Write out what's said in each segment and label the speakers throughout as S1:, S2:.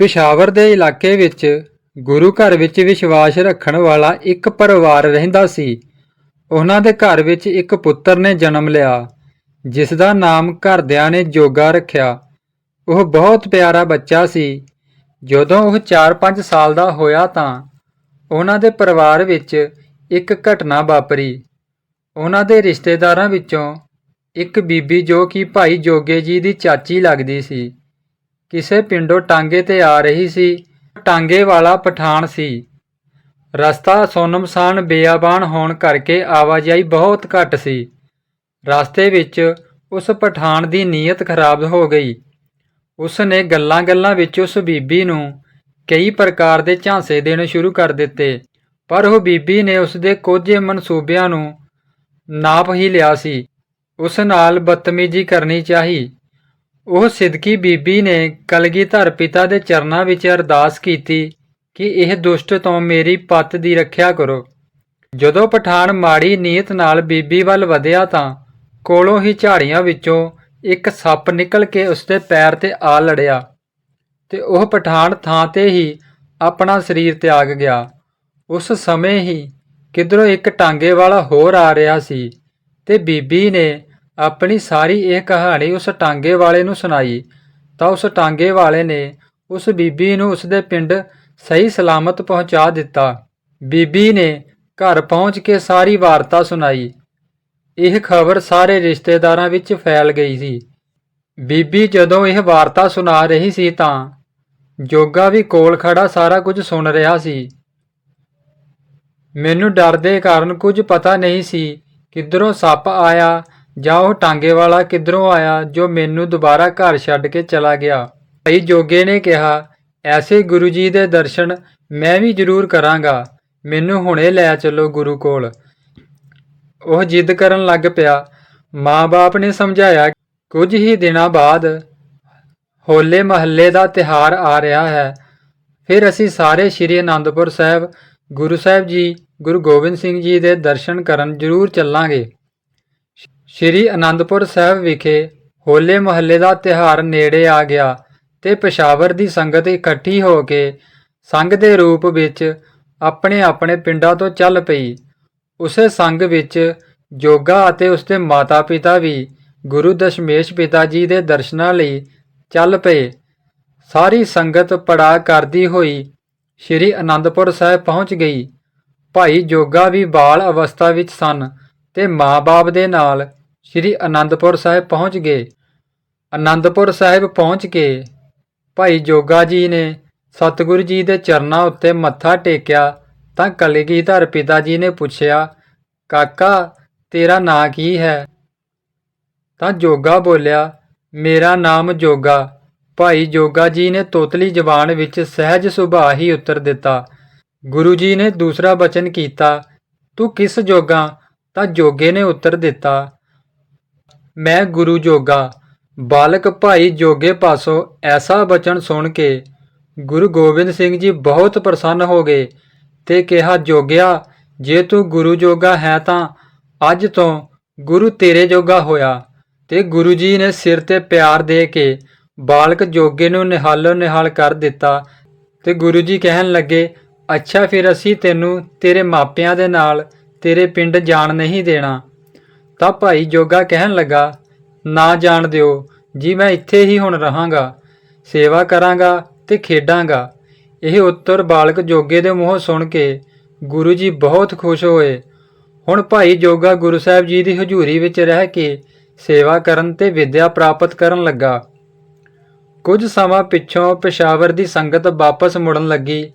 S1: ਪਿਸ਼ਾਵਰ ਦੇ ਇਲਾਕੇ ਵਿੱਚ ਗੁਰੂ ਘਰ ਵਿੱਚ ਵਿਸ਼ਵਾਸ ਰੱਖਣ ਵਾਲਾ ਇੱਕ ਪਰਿਵਾਰ ਰਹਿੰਦਾ ਸੀ। ਉਹਨਾਂ ਦੇ ਘਰ ਵਿੱਚ ਇੱਕ ਪੁੱਤਰ ਨੇ ਜਨਮ ਲਿਆ, ਜਿਸ ਦਾ ਨਾਮ ਘਰਦਿਆਂ ਨੇ ਜੋਗਾ ਰੱਖਿਆ। ਉਹ ਬਹੁਤ ਪਿਆਰਾ ਬੱਚਾ ਸੀ। ਜਦੋਂ ਉਹ 4-5 ਸਾਲ ਦਾ ਹੋਇਆ ਤਾਂ ਉਹਨਾਂ ਦੇ ਪਰਿਵਾਰ ਵਿੱਚ ਇੱਕ ਘਟਨਾ ਵਾਪਰੀ। ਉਹਨਾਂ ਦੇ ਰਿਸ਼ਤੇਦਾਰਾਂ ਵਿੱਚੋਂ ਇੱਕ ਬੀਬੀ ਜੋ ਕਿ ਭਾਈ ਜੋਗੇ ਜੀ ਦੀ ਚਾਚੀ ਲੱਗਦੀ ਸੀ। ਕਿਸੇ ਪਿੰਡੋਂ ਟਾਂਗੇ ਤੇ ਆ ਰਹੀ ਸੀ। ਟਾਂਗੇ ਵਾਲਾ ਪਠਾਨ ਸੀ। ਰਸਤਾ ਸੋਨਮਸਾਨ ਬੇਆਬਾਨ ਹੋਣ ਕਰਕੇ ਆਵਾਜਾਈ ਬਹੁਤ ਘੱਟ ਸੀ। ਰਸਤੇ ਵਿੱਚ ਉਸ ਪਠਾਨ ਦੀ ਨੀਅਤ ਖਰਾਬ ਹੋ ਗਈ। ਉਸ ਨੇ ਗੱਲਾਂ-ਗੱਲਾਂ ਵਿੱਚ ਉਸ ਬੀਬੀ ਨੂੰ ਕਈ ਪ੍ਰਕਾਰ ਦੇ ਝਾਂਸੇ ਦੇਣੇ ਸ਼ੁਰੂ ਕਰ ਦਿੱਤੇ। ਪਰ ਉਹ ਬੀਬੀ ਨੇ ਉਸ ਦੇ ਕੋਝੇ ਮਨਸੂਬਿਆਂ ਨੂੰ ਨਾਪ ਹੀ ਲਿਆ ਸੀ। ਉਸ ਨਾਲ ਬਦਤਮੀਜ਼ੀ ਕਰਨੀ ਚਾਹੀ। ਉਹ ਸਿੱਧਕੀ ਬੀਬੀ ਨੇ ਕਲਗੀਧਰ ਪਿਤਾ ਦੇ ਚਰਨਾਂ ਵਿੱਚ ਅਰਦਾਸ ਕੀਤੀ ਕਿ ਇਹ ਦੁਸ਼ਟ ਤੋਂ ਮੇਰੀ ਪੱਤ ਦੀ ਰੱਖਿਆ ਕਰੋ। ਜਦੋਂ ਪਠਾਨ ਮਾੜੀ ਨੀਅਤ ਨਾਲ ਬੀਬੀ ਵੱਲ ਵਧਿਆ ਤਾਂ ਕੋਲੋਂ ਹੀ ਝਾੜੀਆਂ ਵਿੱਚੋਂ ਇੱਕ ਸੱਪ ਨਿਕਲ ਕੇ ਉਸਦੇ ਪੈਰ ਤੇ ਆ ਲੜਿਆ ਤੇ ਉਹ ਪਠਾਨ ਥਾਂ ਤੇ ਹੀ ਆਪਣਾ ਸਰੀਰ ਤਿਆਗ ਗਿਆ। ਉਸ ਸਮੇਂ ਹੀ ਕਿਧਰੋਂ ਇੱਕ ਟਾਂਗੇ ਵਾਲਾ ਹੋਰ ਆ ਰਿਹਾ ਸੀ ਤੇ ਬੀਬੀ ਨੇ ਆਪਣੀ ਸਾਰੀ ਇਹ ਕਹਾਣੀ ਉਸ ਟਾਂਗੇ ਵਾਲੇ ਨੂੰ ਸੁਣਾਈ। ਤਾਂ ਉਸ ਟਾਂਗੇ ਵਾਲੇ ਨੇ ਉਸ ਬੀਬੀ ਨੂੰ ਉਸਦੇ ਪਿੰਡ ਸਹੀ ਸਲਾਮਤ ਪਹੁੰਚਾ ਦਿੱਤਾ। ਬੀਬੀ ਨੇ ਘਰ ਪਹੁੰਚ ਕੇ ਸਾਰੀ ਵਾਰਤਾ ਸੁਣਾਈ। ਇਹ ਖਬਰ ਸਾਰੇ ਰਿਸ਼ਤੇਦਾਰਾਂ ਵਿੱਚ ਫੈਲ ਗਈ ਸੀ। ਬੀਬੀ ਜਦੋਂ ਇਹ ਵਾਰਤਾ ਸੁਣਾ ਰਹੀ ਸੀ ਤਾਂ ਜੋਗਾ ਵੀ ਕੋਲ ਖੜਾ ਸਾਰਾ ਕੁਝ ਸੁਣ ਰਿਹਾ ਸੀ। ਮੈਨੂੰ ਡਰ ਦੇ ਕਾਰਨ ਕੁਝ ਪਤਾ ਨਹੀਂ ਸੀ ਕਿੱਧਰੋਂ ਸੱਪ ਆਇਆ ਜਾਂ ਉਹ ਟਾਂਗੇ ਵਾਲਾ ਕਿੱਧਰੋਂ ਆਇਆ ਜੋ ਮੈਨੂੰ ਦੁਬਾਰਾ ਘਰ ਛੱਡ ਕੇ ਚਲਾ ਗਿਆ? ਭਾਈ ਜੋਗੇ ਨੇ ਕਿਹਾ, ਐਸੇ ਗੁਰੂ ਜੀ ਦੇ ਦਰਸ਼ਨ ਮੈਂ ਵੀ ਜ਼ਰੂਰ ਕਰਾਂਗਾ। ਮੈਨੂੰ ਹੁਣੇ ਲੈ ਚੱਲੋ ਗੁਰੂ ਕੋਲ। ਉਹ ਜਿੱਦ ਕਰਨ ਲੱਗ ਪਿਆ। ਮਾਂ-ਬਾਪ ਨੇ ਸਮਝਾਇਆ, ਕੁਝ ਹੀ ਦਿਨਾਂ ਬਾਅਦ ਹੋਲੇ ਮਹੱਲੇ ਦਾ ਤਿਹਾਰ ਆ ਰਿਹਾ ਹੈ। ਫਿਰ ਅਸੀਂ ਸਾਰੇ ਸ਼੍ਰੀ ਅਨੰਦਪੁਰ ਸਾਹਿਬ, ਗੁਰੂ ਸਾਹਿਬ ਜੀ, ਗੁਰੂ ਗੋਬਿੰਦ ਸਿੰਘ ਜੀ ਦੇ ਦਰਸ਼ਨ ਕਰਨ ਜ਼ਰੂਰ ਚੱਲਾਂਗੇ। ਸ਼੍ਰੀ ਅਨੰਦਪੁਰ ਸਾਹਿਬ ਵਿਖੇ ਹੋਲੇ ਮਹੱਲੇ ਦਾ ਤਿਹਾਰ ਨੇੜੇ ਆ ਗਿਆ ਤੇ ਪਸ਼ਾਵਰ ਦੀ ਸੰਗਤ ਇਕੱਠੀ ਹੋ ਕੇ ਸੰਘ ਦੇ ਰੂਪ ਵਿੱਚ ਆਪਣੇ ਆਪਣੇ ਪਿੰਡਾਂ ਤੋਂ ਚੱਲ ਪਈ। ਉਸੇ ਸੰਘ ਵਿੱਚ ਜੋਗਾ ਅਤੇ ਉਸਦੇ ਮਾਤਾ-ਪਿਤਾ ਵੀ ਗੁਰੂ ਦਸ਼ਮੇਸ਼ ਪਿਤਾ ਜੀ ਦੇ ਦਰਸ਼ਨਾਂ ਲਈ ਚੱਲ ਪਏ। ਸਾਰੀ ਸੰਗਤ ਪੜਾ ਕਰਦੀ ਹੋਈ ਸ਼੍ਰੀ ਅਨੰਦਪੁਰ ਸਾਹਿਬ ਪਹੁੰਚ ਗਈ। ਭਾਈ ਜੋਗਾ ਵੀ ਬਾਲ ਅਵਸਥਾ ਵਿੱਚ ਸਨ ਤੇ ਮਾਂ-ਬਾਪ ਦੇ ਨਾਲ ਸ਼੍ਰੀ ਅਨੰਦਪੁਰ ਸਾਹਿਬ ਪਹੁੰਚ ਗਏ। ਅਨੰਦਪੁਰ ਸਾਹਿਬ ਪਹੁੰਚ ਕੇ ਭਾਈ ਜੋਗਾ ਜੀ ਨੇ ਸਤਿਗੁਰੂ ਜੀ ਦੇ ਚਰਨਾਂ ਉੱਤੇ ਮੱਥਾ ਟੇਕਿਆ ਤਾਂ ਕਲਗੀਧਰ ਪਿਤਾ ਜੀ ਨੇ ਪੁੱਛਿਆ, ਕਾਕਾ, ਤੇਰਾ ਨਾਂ ਕੀ ਹੈ? ਤਾਂ ਜੋਗਾ ਬੋਲਿਆ, ਮੇਰਾ ਨਾਮ ਜੋਗਾ। ਭਾਈ ਜੋਗਾ ਜੀ ਨੇ ਤੋਤਲੀ ਜ਼ਬਾਨ ਵਿੱਚ ਸਹਿਜ ਸੁਭਾਅ ਹੀ ਉੱਤਰ ਦਿੱਤਾ। ਗੁਰੂ ਜੀ ਨੇ ਦੂਸਰਾ ਬਚਨ ਕੀਤਾ, ਤੂੰ ਕਿਸ ਜੋਗਾ? ਤਾਂ ਜੋਗੇ ਨੇ ਉੱਤਰ ਦਿੱਤਾ ਮੈਂ ਗੁਰੂ ਜੋਗਾ, ਬਾਲਕ ਭਾਈ ਜੋਗੇ ਪਾਸੋਂ ਐਸਾ ਬਚਨ ਸੁਣ ਕੇ ਗੁਰੂ ਗੋਬਿੰਦ ਸਿੰਘ ਜੀ ਬਹੁਤ ਪ੍ਰਸੰਨ ਹੋ ਗਏ ਤੇ ਕਿਹਾ, ਜੋਗਿਆ, ਜੇ ਤੂੰ ਗੁਰੂ ਜੋਗਾ ਹੈ ਤਾਂ ਅੱਜ ਤੋਂ ਗੁਰੂ ਤੇਰੇ ਜੋਗਾ ਹੋਇਆ। ਤੇ ਗੁਰੂ ਜੀ ਨੇ ਸਿਰ ਤੇ ਪਿਆਰ ਦੇ ਕੇ ਬਾਲਕ ਜੋਗੇ ਨੂੰ ਨਿਹਾਲੋ ਨਿਹਾਲ ਕਰ ਦਿੱਤਾ ਤੇ ਗੁਰੂ ਜੀ ਕਹਿਣ ਲੱਗੇ, ਅੱਛਾ, ਫਿਰ ਅਸੀਂ ਤੈਨੂੰ ਤੇਰੇ ਮਾਪਿਆਂ ਦੇ ਨਾਲ ਤੇਰੇ ਪਿੰਡ ਜਾਣ ਨਹੀਂ ਦੇਣਾ। ਤਾਂ ਭਾਈ ਜੋਗਾ ਕਹਿਣ ਲੱਗਾ, ਨਾ ਜਾਣ ਦਿਓ, ਜੀ ਮੈਂ ਇੱਥੇ ਹੀ ਹੁਣ ਰਹਾਂਗਾ, ਸੇਵਾ ਕਰਾਂਗਾ ਤੇ ਖੇਡਾਂਗਾ। ਇਹ ਉੱਤਰ ਬਾਲਕ ਜੋਗੇ ਦੇ ਮੂੰਹੋਂ ਸੁਣ ਕੇ ਗੁਰੂ ਜੀ ਬਹੁਤ ਖੁਸ਼ ਹੋਏ। ਹੁਣ ਭਾਈ ਜੋਗਾ ਗੁਰੂ ਸਾਹਿਬ ਜੀ ਦੀ ਹਜ਼ੂਰੀ ਵਿੱਚ ਰਹਿ ਕੇ ਸੇਵਾ ਕਰਨ ਤੇ ਵਿਦਿਆ ਪ੍ਰਾਪਤ ਕਰਨ ਲੱਗਾ। ਕੁਝ ਸਮਾਂ ਪਿੱਛੋਂ ਪਸ਼ਾਵਰ ਦੀ ਸੰਗਤ ਵਾਪਸ ਮੁੜਨ ਲੱਗੀ,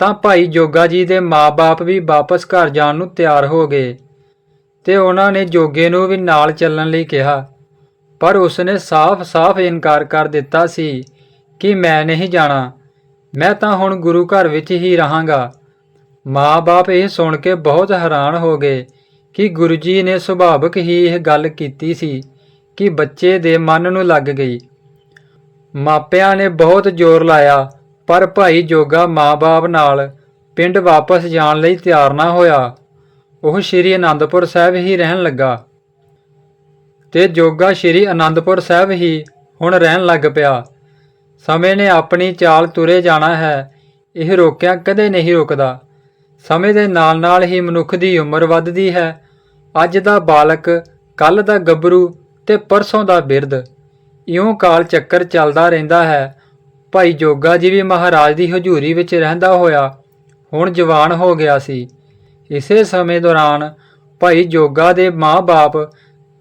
S1: ਤਾਂ ਭਾਈ ਜੋਗਾ ਜੀ ਦੇ ਮਾਪੇ ਵੀ ਵਾਪਸ ਘਰ ਜਾਣ ਨੂੰ ਤਿਆਰ ਹੋ ਗਏ। ਤੇ ਉਹਨਾਂ ਨੇ ਜੋਗੇ ਨੂੰ ਵੀ ਨਾਲ ਚੱਲਣ ਲਈ ਕਿਹਾ। ਪਰ ਉਸਨੇ ਸਾਫ਼-ਸਾਫ਼ ਇਨਕਾਰ ਕਰ ਦਿੱਤਾ ਸੀ ਕਿ ਮੈਂ ਨਹੀਂ ਜਾਣਾ। ਮੈਂ ਤਾਂ ਹੁਣ ਗੁਰੂ ਘਰ ਵਿੱਚ ਹੀ ਰਹਾਂਗਾ। ਮਾਂ-ਬਾਪ ਇਹ ਸੁਣ ਕੇ ਬਹੁਤ ਹੈਰਾਨ ਹੋ ਗਏ ਕਿ ਗੁਰੂ ਜੀ ਨੇ ਸੁਭਾਵਕ ਹੀ ਇਹ ਗੱਲ ਕੀਤੀ ਸੀ ਕਿ ਬੱਚੇ ਦੇ ਮਨ ਨੂੰ ਲੱਗ ਗਈ। ਮਾਪਿਆਂ ਨੇ ਬਹੁਤ ਜ਼ੋਰ ਲਾਇਆ, ਪਰ ਭਾਈ ਜੋਗਾ ਮਾਂ-ਬਾਪ ਨਾਲ ਪਿੰਡ ਵਾਪਸ ਜਾਣ ਲਈ ਤਿਆਰ ਨਾ ਹੋਇਆ। ਉਹ ਸ਼੍ਰੀ ਅਨੰਦਪੁਰ ਸਾਹਿਬ ਹੀ ਰਹਿਣ ਲੱਗਾ। ਤੇ ਜੋਗਾ ਸ਼੍ਰੀ ਅਨੰਦਪੁਰ ਸਾਹਿਬ ਹੀ ਹੁਣ ਰਹਿਣ ਲੱਗ ਪਿਆ। ਸਮੇਂ ਨੇ ਆਪਣੀ ਚਾਲ ਤੁਰੇ ਜਾਣਾ ਹੈ, ਇਹ ਰੋਕਿਆ ਕਦੇ ਨਹੀਂ ਰੁਕਦਾ। ਸਮੇਂ ਦੇ ਨਾਲ-ਨਾਲ ਹੀ ਮਨੁੱਖ ਦੀ ਉਮਰ ਵੱਧਦੀ ਹੈ। ਅੱਜ ਦਾ ਬਾਲਕ, ਕੱਲ ਦਾ ਗੱਭਰੂ ਤੇ ਪਰਸੋਂ ਦਾ ਬਿਰਧ। ਇਉਂ ਕਾਲ ਚੱਕਰ ਚੱਲਦਾ ਰਹਿੰਦਾ ਹੈ। ਭਾਈ ਜੋਗਾ ਜੀ ਵੀ ਮਹਾਰਾਜ ਦੀ ਹਜ਼ੂਰੀ ਵਿੱਚ ਰਹਿੰਦਾ ਹੋਇਆ, ਹੁਣ ਜਵਾਨ ਹੋ ਗਿਆ ਸੀ। ਇਸੇ ਸਮੇਂ ਦੌਰਾਨ ਭਾਈ ਜੋਗਾ ਦੇ ਮਾਂ-ਬਾਪ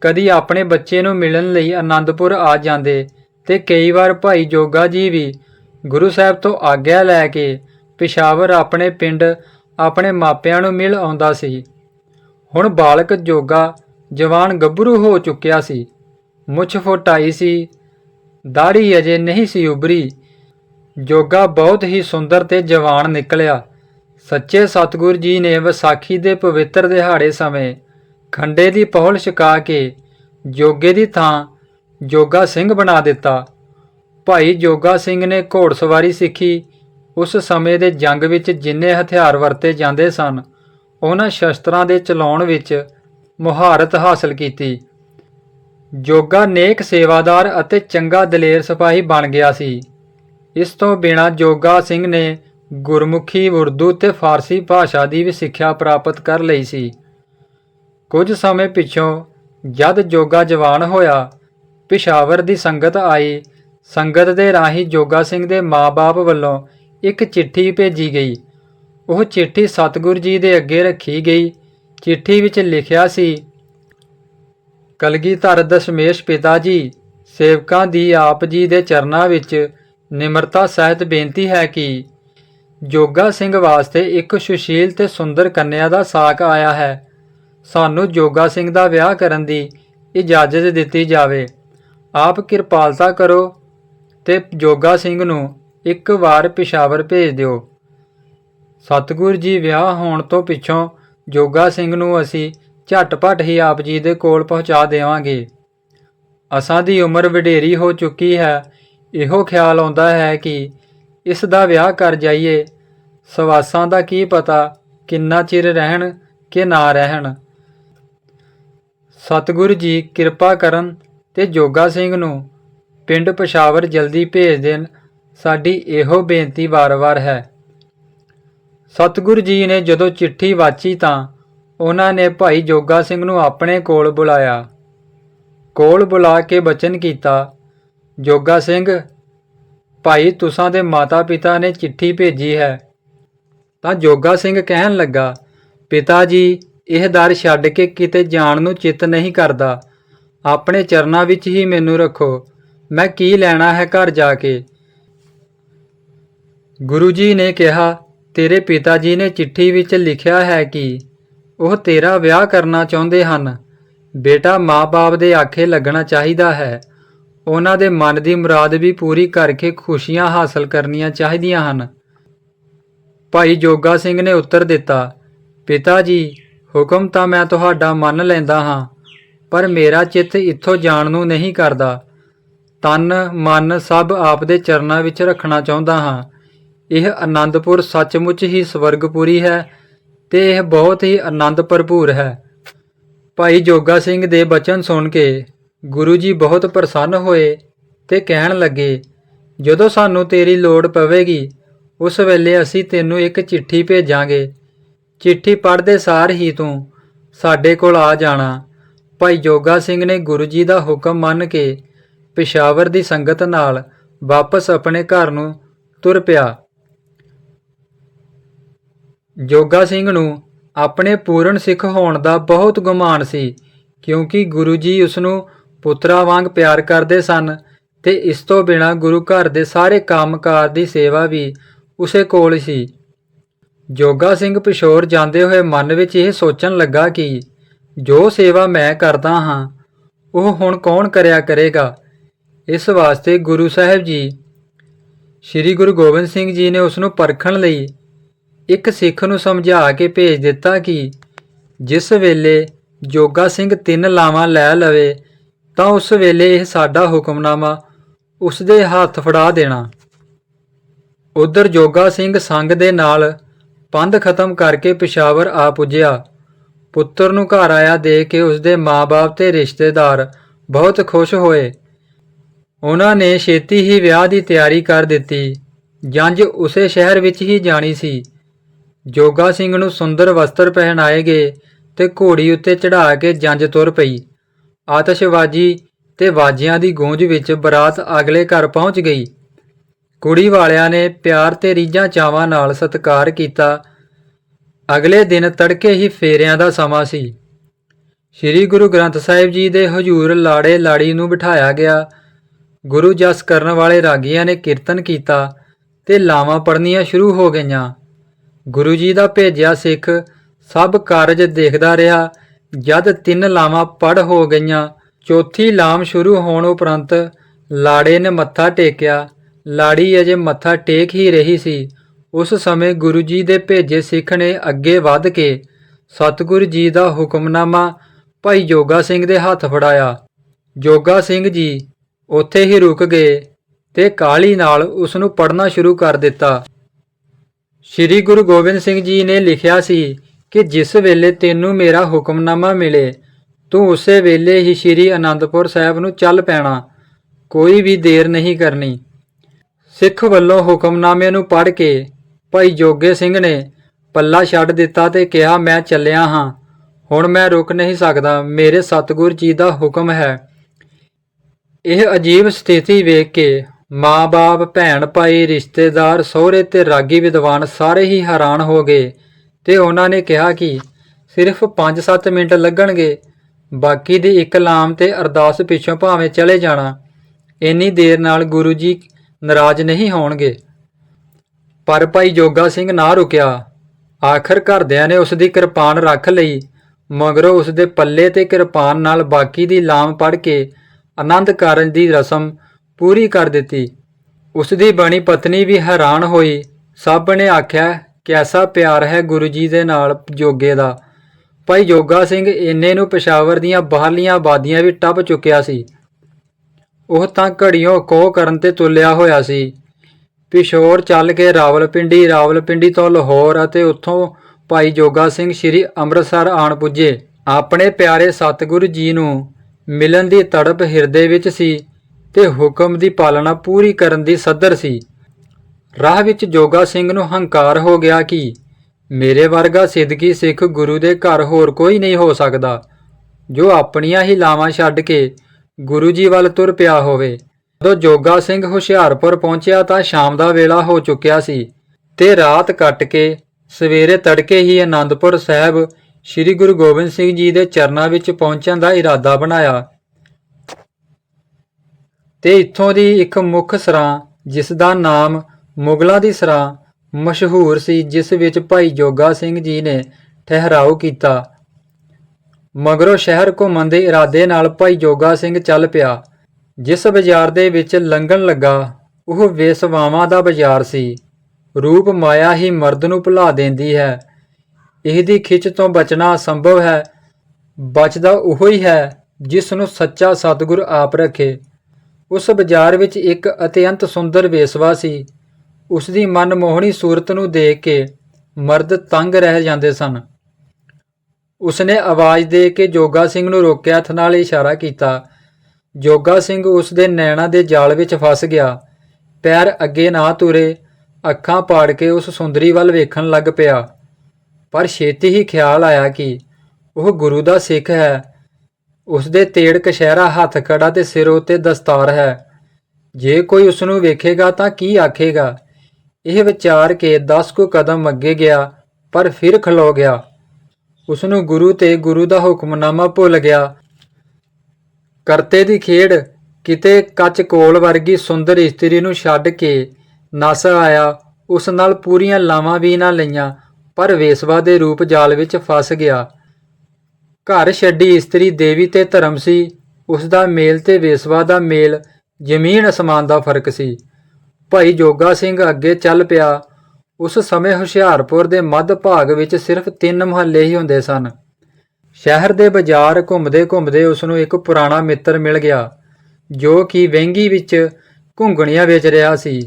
S1: ਕਦੀ ਆਪਣੇ ਬੱਚੇ ਨੂੰ ਮਿਲਣ ਲਈ ਆਨੰਦਪੁਰ ਆ ਜਾਂਦੇ ਤੇ ਕਈ ਵਾਰ ਭਾਈ ਜੋਗਾ ਜੀ ਵੀ ਗੁਰੂ ਸਾਹਿਬ ਤੋਂ ਆਗਿਆ ਲੈ ਕੇ ਪਿਸ਼ਾਵਰ ਆਪਣੇ ਪਿੰਡ ਆਪਣੇ ਮਾਪਿਆਂ ਨੂੰ ਮਿਲ ਆਉਂਦਾ ਸੀ। ਹੁਣ ਬਾਲਕ ਜੋਗਾ ਜਵਾਨ ਗੱਭਰੂ ਹੋ ਚੁੱਕਿਆ ਸੀ। ਮੁੱਛ ਫੁੱਟ ਸੀ। ਦਾੜੀ ਅਜੇ ਨਹੀਂ ਸੀ ਉਭਰੀ। ਜੋਗਾ ਬਹੁਤ ਹੀ ਸੁੰਦਰ ਤੇ ਜਵਾਨ ਨਿਕਲਿਆ। ਸੱਚੇ ਸਤਿਗੁਰ ਜੀ ਨੇ ਵਿਸਾਖੀ ਦੇ ਪਵਿੱਤਰ ਦਿਹਾੜੇ ਸਮੇਂ ਖੰਡੇ ਦੀ ਪਹੁਲ ਛਕਾ ਕੇ ਜੋਗੇ ਦੀ ਥਾਂ ਜੋਗਾ ਸਿੰਘ ਬਣਾ ਦਿੱਤਾ। ਭਾਈ ਜੋਗਾ ਸਿੰਘ ਨੇ ਘੋੜਸਵਾਰੀ ਸਿੱਖੀ। ਉਸ ਸਮੇਂ ਦੇ ਜੰਗ ਵਿੱਚ ਜਿੰਨੇ ਹਥਿਆਰ ਵਰਤੇ ਜਾਂਦੇ ਸਨ, ਉਹਨਾਂ ਸ਼ਸਤਰਾਂ ਦੇ ਚਲਾਉਣ ਵਿੱਚ ਮੁਹਾਰਤ ਹਾਸਲ ਕੀਤੀ। ਜੋਗਾ ਨੇਕ ਸੇਵਾਦਾਰ ਅਤੇ ਚੰਗਾ ਦਲੇਰ ਸਿਪਾਹੀ ਬਣ ਗਿਆ ਸੀ। ਇਸ ਤੋਂ ਬਿਨਾਂ ਜੋਗਾ ਸਿੰਘ ਨੇ ਗੁਰਮੁਖੀ ਉਰਦੂ ਤੇ ਫਾਰਸੀ ਭਾਸ਼ਾ ਦੀ ਵੀ ਸਿੱਖਿਆ ਪ੍ਰਾਪਤ ਕਰ ਲਈ ਸੀ। ਕੁਝ ਸਮੇਂ ਪਿੱਛੋਂ ਜਦ ਜੋਗਾ ਜਵਾਨ ਹੋਇਆ, ਪਿਸ਼ਾਵਰ ਦੀ ਸੰਗਤ ਆਈ। ਸੰਗਤ ਦੇ ਰਾਹੀਂ ਜੋਗਾ ਸਿੰਘ ਦੇ ਮਾਪੇ ਵੱਲੋਂ ਇੱਕ ਚਿੱਠੀ ਭੇਜੀ ਗਈ। ਉਹ ਚਿੱਠੀ ਸਤਿਗੁਰ ਜੀ ਦੇ ਅੱਗੇ ਰੱਖੀ ਗਈ। ਚਿੱਠੀ ਵਿੱਚ ਲਿਖਿਆ ਸੀ, ਕਲਗੀਧਰ ਦਸ਼ਮੇਸ਼ ਪਿਤਾ ਜੀ, ਸੇਵਕਾਂ ਦੀ ਆਪ ਜੀ ਦੇ ਚਰਨਾਂ ਵਿੱਚ ਨਿਮਰਤਾ ਸਹਿਤ ਬੇਨਤੀ ਹੈ ਕਿ ਜੋਗਾ ਸਿੰਘ ਵਾਸਤੇ ਇੱਕ ਸੁਸ਼ੀਲ ਤੇ ਸੁੰਦਰ ਕੰਨਿਆ ਦਾ ਸਾਕ ਆਇਆ ਹੈ। ਸਾਨੂੰ ਜੋਗਾ ਸਿੰਘ ਦਾ ਵਿਆਹ ਕਰਨ ਦੀ ਇਜਾਜ਼ਤ ਦਿੱਤੀ ਜਾਵੇ। ਆਪ ਕਿਰਪਾਲਤਾ ਕਰੋ ਤੇ ਜੋਗਾ ਸਿੰਘ ਨੂੰ ਇੱਕ ਵਾਰ ਪਿਸ਼ਾਵਰ ਭੇਜ ਦਿਓ। ਸਤਿਗੁਰ ਜੀ, ਵਿਆਹ ਹੋਣ ਤੋਂ ਪਿੱਛੋਂ ਜੋਗਾ ਸਿੰਘ ਨੂੰ ਅਸੀਂ ਝਟਪਟ ਹੀ ਆਪ ਜੀ ਦੇ ਕੋਲ ਪਹੁੰਚਾ ਦੇਵਾਂਗੇ। ਅਸਾਂ ਦੀ ਉਮਰ ਵਡੇਰੀ ਹੋ ਚੁੱਕੀ ਹੈ। ਇਹੋ ਖਿਆਲ ਆਉਂਦਾ ਹੈ ਕਿ ਇਸ ਦਾ ਵਿਆਹ ਕਰ ਜਾਈਏ। ਸਵਾਸਾਂ ਦਾ ਕੀ ਪਤਾ ਕਿੰਨਾ ਚਿਰ ਰਹਿਣ ਕਿ ਨਾ ਰਹਿਣ। ਸਤਿਗੁਰੂ ਜੀ ਕਿਰਪਾ ਕਰਨ ਤੇ ਜੋਗਾ ਸਿੰਘ ਨੂੰ ਪਿੰਡ ਪਸ਼ਾਵਰ ਜਲਦੀ ਭੇਜ ਦੇਣ। ਸਾਡੀ ਇਹੋ ਬੇਨਤੀ ਵਾਰ-ਵਾਰ ਹੈ। ਸਤਿਗੁਰੂ ਜੀ ਨੇ ਜਦੋਂ ਚਿੱਠੀ ਵਾਚੀ ਤਾਂ ਉਹਨਾਂ ਨੇ ਭਾਈ ਜੋਗਾ ਸਿੰਘ ਨੂੰ ਆਪਣੇ ਕੋਲ ਬੁਲਾਇਆ। ਕੋਲ ਬੁਲਾ ਕੇ ਬਚਨ ਕੀਤਾ। ਜੋਗਾ ਸਿੰਘ ਭਾਈ ਤੁਸਾਂ ਦੇ ਮਾਤਾ-ਪਿਤਾ ਨੇ ਚਿੱਠੀ ਭੇਜੀ ਹੈ। ਤਾਂ ਜੋਗਾ ਸਿੰਘ ਕਹਿਣ ਲੱਗਾ, ਪਿਤਾ ਜੀ, ਇਹ ਦਰ ਛੱਡ ਕੇ ਕਿਤੇ ਜਾਣ ਨੂੰ ਚਿੱਤ ਨਹੀਂ ਕਰਦਾ। ਆਪਣੇ ਚਰਨਾਂ ਵਿੱਚ ਹੀ ਮੈਨੂੰ ਰੱਖੋ। ਮੈਂ ਕੀ ਲੈਣਾ ਹੈ ਘਰ ਜਾ ਕੇ? ਗੁਰੂ ਜੀ ਨੇ ਕਿਹਾ, ਤੇਰੇ ਪਿਤਾ ਜੀ ਨੇ ਚਿੱਠੀ ਵਿੱਚ ਲਿਖਿਆ ਹੈ ਕਿ ਉਹ ਤੇਰਾ ਵਿਆਹ ਕਰਨਾ ਚਾਹੁੰਦੇ ਹਨ। ਬੇਟਾ ਮਾਂ-ਬਾਪ ਦੇ ਆਖੇ ਲੱਗਣਾ ਚਾਹੀਦਾ ਹੈ। ਉਹਨਾਂ ਦੇ ਮਨ ਦੀ ਮੁਰਾਦ ਵੀ ਪੂਰੀ ਕਰਕੇ ਖੁਸ਼ੀਆਂ ਹਾਸਲ ਕਰਨੀਆਂ ਚਾਹੀਦੀਆਂ ਹਨ। ਭਾਈ ਜੋਗਾ ਸਿੰਘ ਨੇ ਉੱਤਰ ਦਿੱਤਾ, ਪਿਤਾ ਜੀ, ਹੁਕਮ ਤਾਂ ਮੈਂ ਤੁਹਾਡਾ ਮੰਨ ਲੈਂਦਾ ਹਾਂ, ਪਰ ਮੇਰਾ ਚਿੱਤ ਇੱਥੋਂ ਜਾਣ ਨੂੰ ਨਹੀਂ ਕਰਦਾ। ਤਨ, ਮਨ ਸਭ ਆਪ ਦੇ ਚਰਨਾਂ ਵਿੱਚ ਰੱਖਣਾ ਚਾਹੁੰਦਾ ਹਾਂ। ਇਹ ਆਨੰਦਪੁਰ ਸੱਚਮੁੱਚ ਹੀ ਸਵਰਗਪੁਰੀ ਹੈ ਤੇ ਇਹ ਬਹੁਤ ਹੀ ਆਨੰਦ ਭਰਪੂਰ ਹੈ। ਭਾਈ ਜੋਗਾ ਸਿੰਘ ਦੇ ਬਚਨ ਸੁਣ ਕੇ ਗੁਰੂ ਜੀ ਬਹੁਤ ਪ੍ਰਸੰਨ ਹੋਏ ਤੇ ਕਹਿਣ ਲੱਗੇ, ਜਦੋਂ ਸਾਨੂੰ ਤੇਰੀ ਲੋੜ ਪਵੇਗੀ, ਉਸ ਵੇਲੇ ਅਸੀਂ ਤੈਨੂੰ ਇੱਕ ਚਿੱਠੀ ਭੇਜਾਂਗੇ। ਚਿੱਠੀ ਪੜ੍ਹਦੇ ਸਾਰ ਹੀ ਤੂੰ ਸਾਡੇ ਕੋਲ ਆ ਜਾਣਾ। ਭਾਈ ਜੋਗਾ ਸਿੰਘ ਨੇ ਗੁਰੂ ਜੀ ਦਾ ਹੁਕਮ ਮੰਨ ਕੇ ਪਿਸ਼ਾਵਰ ਦੀ ਸੰਗਤ ਨਾਲ ਵਾਪਸ ਆਪਣੇ ਘਰ ਨੂੰ ਤੁਰ ਪਿਆ। ਜੋਗਾ ਸਿੰਘ ਨੂੰ ਆਪਣੇ ਪੂਰਨ ਸਿੱਖ ਹੋਣ ਦਾ ਬਹੁਤ ਗੁਮਾਨ ਸੀ, ਕਿਉਂਕਿ ਗੁਰੂ ਜੀ ਉਸ ਨੂੰ ਪੁੱਤਰਾ ਵਾਂਗ ਪਿਆਰ ਕਰਦੇ ਸਨ ਤੇ ਇਸ ਤੋਂ ਬਿਨਾ ਗੁਰੂ ਘਰ ਦੇ ਸਾਰੇ ਕੰਮਕਾਰ ਦੀ ਸੇਵਾ ਵੀ ਉਸੇ ਕੋਲ ਸੀ। ਜੋਗਾ ਸਿੰਘ ਪਿਸ਼ੋਰ ਜਾਂਦੇ ਹੋਏ ਮਨ ਵਿੱਚ ਇਹ ਸੋਚਣ ਲੱਗਾ ਕਿ ਜੋ ਸੇਵਾ ਮੈਂ ਕਰਦਾ ਹਾਂ, ਉਹ ਹੁਣ ਕੌਣ ਕਰਿਆ ਕਰੇਗਾ? ਇਸ ਵਾਸਤੇ ਗੁਰੂ ਸਾਹਿਬ ਜੀ, ਸ੍ਰੀ ਗੁਰੂ ਗੋਬਿੰਦ ਸਿੰਘ ਜੀ ਨੇ ਉਸ ਨੂੰ ਪਰਖਣ ਲਈ ਇੱਕ ਸਿੱਖ ਨੂੰ ਸਮਝਾ ਕੇ ਭੇਜ ਦਿੱਤਾ ਕਿ ਜਿਸ ਵੇਲੇ ਜੋਗਾ ਸਿੰਘ ਤਿੰਨ ਲਾਵਾਂ ਲੈ ਲਵੇ ਤਾਂ ਉਸ ਵੇਲੇ ਇਹ ਸਾਡਾ ਹੁਕਮਨਾਮਾ ਉਸ ਦੇ ਹੱਥ ਫੜਾ ਦੇਣਾ। ਉਧਰ ਜੋਗਾ ਸਿੰਘ ਸੰਗ ਦੇ ਨਾਲ ਪੰਧ ਖਤਮ ਕਰਕੇ ਪਿਸ਼ਾਵਰ ਆ ਪੁੱਜਿਆ। ਪੁੱਤਰ ਨੂੰ ਘਰ ਆਇਆ ਦੇ ਕੇ ਉਸ ਦੇ ਮਾਪੇ ਤੇ ਰਿਸ਼ਤੇਦਾਰ ਬਹੁਤ ਖੁਸ਼ ਹੋਏ। ਉਹਨਾਂ ਨੇ ਛੇਤੀ ਹੀ ਵਿਆਹ ਦੀ ਤਿਆਰੀ ਕਰ ਦਿੱਤੀ। ਜੰਜ ਉਸੇ ਸ਼ਹਿਰ ਵਿੱਚ ਹੀ ਜਾਣੀ ਸੀ। ਜੋਗਾ ਸਿੰਘ ਨੂੰ ਸੁੰਦਰ ਵਸਤਰ ਪਹਿਨਾਏ ਗਏ ਤੇ ਘੋੜੀ ਉੱਤੇ ਚੜ੍ਹਾ ਕੇ ਜੰਜ ਤੁਰ ਪਈ। ਆਤਸ਼ਬਾਜ਼ੀ ਤੇ ਵਾਜਿਆਂ ਦੀ ਗੂੰਜ ਵਿੱਚ ਬਰਾਤ ਅਗਲੇ ਘਰ ਪਹੁੰਚ ਗਈ। ਕੁੜੀ ਵਾਲਿਆਂ ਨੇ ਪਿਆਰ ਤੇ ਰੀਝਾਂ ਚਾਵਾਂ ਨਾਲ ਸਤਿਕਾਰ ਕੀਤਾ। ਅਗਲੇ ਦਿਨ ਤੜਕੇ ਹੀ ਫੇਰਿਆਂ ਦਾ ਸਮਾਂ ਸੀ। ਸ੍ਰੀ ਗੁਰੂ ਗ੍ਰੰਥ ਸਾਹਿਬ ਜੀ ਦੇ ਹਜੂਰ ਲਾੜੇ ਲਾੜੀ ਨੂੰ ਬਿਠਾਇਆ ਗਿਆ। ਗੁਰੂ ਜਸ ਕਰਨ ਵਾਲੇ ਰਾਗੀਆਂ ਨੇ ਕੀਰਤਨ ਕੀਤਾ ਤੇ ਲਾਵਾਂ ਪੜਨੀਆਂ ਸ਼ੁਰੂ ਹੋ ਗਈਆਂ। ਗੁਰੂ ਜੀ ਦਾ ਭੇਜਿਆ ਸਿੱਖ ਸਭ ਕਾਰਜ ਦੇਖਦਾ ਰਿਹਾ ਜਦ ਤਿੰਨ ਲਾਵਾਂ ਪੜ ਹੋ ਗਈਆਂ, ਚੌਥੀ ਲਾਮ ਸ਼ੁਰੂ ਹੋਣ ਉਪਰੰਤ ਲਾੜੇ ਨੇ ਮੱਥਾ ਟੇਕਿਆ। ਲਾੜੀ ਅਜੇ ਮੱਥਾ ਟੇਕ ਹੀ ਰਹੀ ਸੀ। ਉਸ ਸਮੇਂ ਗੁਰੂ ਜੀ ਦੇ ਭੇਜੇ ਸਿੱਖ ਨੇ ਅੱਗੇ ਵੱਧ ਕੇ ਸਤਿਗੁਰੂ ਜੀ ਦਾ ਹੁਕਮਨਾਮਾ ਭਾਈ ਜੋਗਾ ਸਿੰਘ ਦੇ ਹੱਥ ਫੜਾਇਆ। ਜੋਗਾ ਸਿੰਘ ਜੀ ਉੱਥੇ ਹੀ ਰੁਕ ਗਏ ਤੇ ਕਾਲੀ ਨਾਲ ਉਸ ਨੂੰ ਪੜਨਾ ਸ਼ੁਰੂ ਕਰ ਦਿੱਤਾ। ਸ੍ਰੀ ਗੁਰੂ ਗੋਬਿੰਦ ਸਿੰਘ ਜੀ ਨੇ ਲਿਖਿਆ ਸੀ ਕਿ ਜਿਸ ਵੇਲੇ ਤੈਨੂੰ ਮੇਰਾ ਹੁਕਮਨਾਮਾ ਮਿਲੇ, ਤੂੰ ਉਸੇ ਵੇਲੇ ਹੀ ਸ੍ਰੀ ਅਨੰਦਪੁਰ ਸਾਹਿਬ ਨੂੰ ਚੱਲ ਪੈਣਾ। ਕੋਈ ਵੀ ਦੇਰ ਨਹੀਂ ਕਰਨੀ। ਸਿੱਖ ਵੱਲੋਂ ਹੁਕਮਨਾਮੇ ਨੂੰ ਪੜ੍ਹ ਕੇ ਭਾਈ ਜੋਗੇ ਸਿੰਘ ਨੇ ਪੱਲਾ ਛੱਡ ਦਿੱਤਾ ਤੇ ਕਿਹਾ, ਮੈਂ ਚੱਲਿਆ ਹਾਂ। ਹੁਣ ਮੈਂ ਰੁਕ ਨਹੀਂ ਸਕਦਾ। ਮੇਰੇ ਸਤਿਗੁਰ ਜੀ ਦਾ ਹੁਕਮ ਹੈ। ਇਹ ਅਜੀਬ ਸਥਿਤੀ ਵੇਖ ਕੇ ਮਾਂ-ਬਾਪ ਭੈਣ ਭਾਈ ਰਿਸ਼ਤੇਦਾਰ, ਸਹੁਰੇ ਤੇ ਰਾਗੀ ਵਿਦਵਾਨ ਸਾਰੇ ਹੀ ਹੈਰਾਨ ਹੋ ਗਏ। ਤੇ ਉਹਨਾਂ ਨੇ ਕਿਹਾ ਕਿ ਸਿਰਫ 5-7 ਮਿੰਟ ਲੱਗਣਗੇ, ਬਾਕੀ ਦੀ ਇੱਕ ਲਾਮ ਤੇ ਅਰਦਾਸ ਪਿੱਛੋਂ ਭਾਵੇਂ ਚਲੇ ਜਾਣਾ। ਇੰਨੀ ਦੇਰ ਨਾਲ ਗੁਰੂ ਜੀ ਨਾਰਾਜ਼ ਨਹੀਂ ਹੋਣਗੇ। ਪਰ ਭਾਈ ਜੋਗਾ ਸਿੰਘ ਨਾ ਰੁਕਿਆ। ਆਖਰ ਘਰਦਿਆਂ ਨੇ ਉਸ ਦੀ ਕਿਰਪਾਨ ਰੱਖ ਲਈ, ਮਗਰੋਂ ਉਸ ਦੇ ਪੱਲੇ ਤੇ ਕਿਰਪਾਨ ਨਾਲ ਬਾਕੀ ਦੀ ਲਾਮ ਪੜ ਕੇ ਆਨੰਦ ਕਾਰਜ ਦੀ ਰਸਮ ਪੂਰੀ ਕਰ ਦਿੱਤੀ। ਉਸ ਦੀ ਬਣੀ ਪਤਨੀ ਵੀ ਹੈਰਾਨ ਹੋਈ। ਸਭ ਨੇ ਆਖਿਆ ਕੈਸਾ ਪਿਆਰ ਹੈ ਗੁਰੂ ਜੀ ਦੇ ਨਾਲ ਜੋਗੇ ਦਾ? ਭਾਈ ਜੋਗਾ ਸਿੰਘ ਇੰਨੇ ਨੂੰ ਪਸ਼ਾਵਰ ਦੀਆਂ ਬਾਹਰਲੀਆਂ ਆਬਾਦੀਆਂ ਵੀ ਟੱਪ ਚੁੱਕਿਆ ਸੀ। ਉਹ ਤਾਂ ਘੜੀਆਂ ਕੋਹ ਕਰਨ ਤੇ ਤੁਲਿਆ ਹੋਇਆ ਸੀ। ਪਿਸ਼ੋਰ ਚੱਲ ਕੇ ਰਾਵਲਪਿੰਡੀ ਰਾਵਲਪਿੰਡੀ ਤੋਂ ਲਾਹੌਰ ਅਤੇ ਉੱਥੋਂ ਭਾਈ ਜੋਗਾ ਸਿੰਘ ਸ੍ਰੀ ਅੰਮ੍ਰਿਤਸਰ ਆਣ ਪੁੱਜੇ। ਆਪਣੇ ਪਿਆਰੇ ਸਤਿਗੁਰੂ ਜੀ ਨੂੰ ਮਿਲਣ ਦੀ ਤੜਪ ਹਿਰਦੇ ਵਿੱਚ ਸੀ ਤੇ ਹੁਕਮ ਦੀ ਪਾਲਣਾ ਪੂਰੀ ਕਰਨ ਦੀ ਸੱਦਰ ਸੀ। ਰਾਹ ਵਿੱਚ ਜੋਗਾ ਸਿੰਘ ਨੂੰ ਹੰਕਾਰ ਹੋ ਗਿਆ ਕਿ ਮੇਰੇ ਵਰਗਾ ਸਿੱਧਕੀ ਸਿੱਖ ਗੁਰੂ ਦੇ ਘਰ ਹੋਰ ਕੋਈ ਨਹੀਂ ਹੋ ਸਕਦਾ, ਜੋ ਆਪਣੀਆਂ ਹੀ ਲਾਵਾਂ ਛੱਡ ਕੇ ਗੁਰੂ ਜੀ ਵੱਲ ਤੁਰ ਪਿਆ ਹੋਵੇ। ਜਦੋਂ ਜੋਗਾ ਸਿੰਘ ਹੁਸ਼ਿਆਰਪੁਰ ਪਹੁੰਚਿਆ ਤਾਂ ਸ਼ਾਮ ਦਾ ਵੇਲਾ ਹੋ ਚੁੱਕਿਆ ਸੀ ਤੇ ਰਾਤ ਕੱਟ ਕੇ ਸਵੇਰੇ ਤੜਕੇ ਹੀ ਆਨੰਦਪੁਰ ਸਾਹਿਬ ਸ੍ਰੀ ਗੁਰੂ ਗੋਬਿੰਦ ਸਿੰਘ ਜੀ ਦੇ ਚਰਨਾਂ ਵਿੱਚ ਪਹੁੰਚਣ ਦਾ ਇਰਾਦਾ ਬਣਾਇਆ ਤੇ ਇੱਥੋਂ ਦੀ ਇੱਕ ਮੁੱਖ ਸਰਾਂ, ਜਿਸ ਦਾ ਨਾਮ ਮੁਗਲਾਂ ਦੀ ਸਰਾਂ ਮਸ਼ਹੂਰ ਸੀ, ਜਿਸ ਵਿੱਚ ਭਾਈ ਜੋਗਾ ਸਿੰਘ ਜੀ ਨੇ ਠਹਿਰਾਓ ਕੀਤਾ। ਮਗਰੋਂ ਸ਼ਹਿਰ ਘੁੰਮਣ ਦੇ ਇਰਾਦੇ ਨਾਲ ਭਾਈ ਜੋਗਾ ਸਿੰਘ ਚੱਲ ਪਿਆ। ਜਿਸ ਬਾਜ਼ਾਰ ਦੇ ਵਿੱਚ ਲੰਘਣ ਲੱਗਾ, ਉਹ ਵੇਸਵਾਵਾਂ ਦਾ ਬਾਜ਼ਾਰ ਸੀ। ਰੂਪ ਮਾਇਆ ਹੀ ਮਰਦ ਨੂੰ ਭੁਲਾ ਦਿੰਦੀ ਹੈ। ਇਹਦੀ ਖਿੱਚ ਤੋਂ ਬਚਣਾ ਅਸੰਭਵ ਹੈ। ਬਚਦਾ ਉਹ ਹੀ ਹੈ, ਜਿਸ ਨੂੰ ਸੱਚਾ ਸਤਿਗੁਰ ਆਪ ਰੱਖੇ। ਉਸ ਬਾਜ਼ਾਰ ਵਿੱਚ ਇੱਕ ਅਤਿਅੰਤ ਸੁੰਦਰ ਵੇਸਵਾ ਸੀ। ਉਸ ਦੀ ਮਨਮੋਹਣੀ ਸੂਰਤ ਨੂੰ ਦੇਖ ਕੇ ਮਰਦ ਤੰਗ ਰਹਿ ਜਾਂਦੇ ਸਨ। ਉਸਨੇ ਆਵਾਜ਼ ਦੇ ਕੇ ਜੋਗਾ ਸਿੰਘ ਨੂੰ ਰੋਕਿਆ, ਹੱਥ ਨਾਲ ਇਸ਼ਾਰਾ ਕੀਤਾ। ਜੋਗਾ ਸਿੰਘ ਉਸ ਦੇ ਨੈਣਾ ਦੇ ਜਾਲ ਵਿੱਚ ਫਸ ਗਿਆ। ਪੈਰ ਅੱਗੇ ਨਾ ਤੁਰੇ, ਅੱਖਾਂ ਪਾੜ ਕੇ ਉਸ ਸੁੰਦਰੀ ਵੱਲ ਵੇਖਣ ਲੱਗ ਪਿਆ। ਪਰ ਛੇਤੀ ਹੀ ਖਿਆਲ ਆਇਆ ਕਿ ਉਹ ਗੁਰੂ ਦਾ ਸਿੱਖ ਹੈ। ਉਸ ਦੇ ਤੇੜ ਕਸ਼ਹਿਰਾ ਹੱਥ ਖੜਾ ਤੇ ਸਿਰ ਉਤੇ ਦਸਤਾਰ ਹੈ। ਜੇ ਕੋਈ ਉਸ ਨੂੰ ਵੇਖੇਗਾ ਤਾਂ ਕੀ ਆਖੇਗਾ? ਇਹ ਵਿਚਾਰ ਕੇ 10 ਕੁ ਕਦਮ ਅੱਗੇ ਗਿਆ, ਪਰ ਫਿਰ ਖਲੋ ਗਿਆ। ਉਸ ਨੂੰ ਗੁਰੂ ਤੇ ਗੁਰੂ ਦਾ ਹੁਕਮਨਾਮਾ ਭੁੱਲ ਗਿਆ। ਕਰਤੇ ਦੀ ਖੇਡ ਕਿਤੇ ਕੱਚ ਕੋਲ ਵਰਗੀ ਸੁੰਦਰ ਇਸਤਰੀ ਨੂੰ ਛੱਡ ਕੇ ਨਸ ਆਇਆ। ਉਸ ਨਾਲ ਪੂਰੀਆਂ ਲਾਵਾਂ ਵੀ ਨਾ ਲਈਆਂ, ਪਰ ਵੇਸਵਾ ਦੇ ਰੂਪ ਜਾਲ ਵਿੱਚ ਫਸ ਗਿਆ। ਘਰ ਛੱਡੀ ਇਸਤਰੀ ਦੇਵੀ ਤੇ ਧਰਮ ਸੀ। ਉਸ ਦਾ ਮੇਲ ਤੇ ਵੇਸਵਾ ਦਾ ਮੇਲ ਜ਼ਮੀਨ ਅਸਮਾਨ ਦਾ ਫ਼ਰਕ ਸੀ। ਭਾਈ ਜੋਗਾ ਸਿੰਘ ਅੱਗੇ ਚੱਲ ਪਿਆ। ਉਸ ਸਮੇਂ ਹੁਸ਼ਿਆਰਪੁਰ ਦੇ ਮੱਧ ਭਾਗ ਵਿੱਚ ਸਿਰਫ ਤਿੰਨ ਮੁਹੱਲੇ ਹੀ ਹੁੰਦੇ ਸਨ। ਸ਼ਹਿਰ ਦੇ ਬਾਜ਼ਾਰ ਘੁੰਮਦੇ ਘੁੰਮਦੇ ਉਸ ਨੂੰ ਇੱਕ ਪੁਰਾਣਾ ਮਿੱਤਰ ਮਿਲ ਗਿਆ, ਜੋ ਕਿ ਵਹਿੰਗੀ ਵਿੱਚ ਘੁੰਗਣੀਆਂ ਵੇਚ ਰਿਹਾ ਸੀ।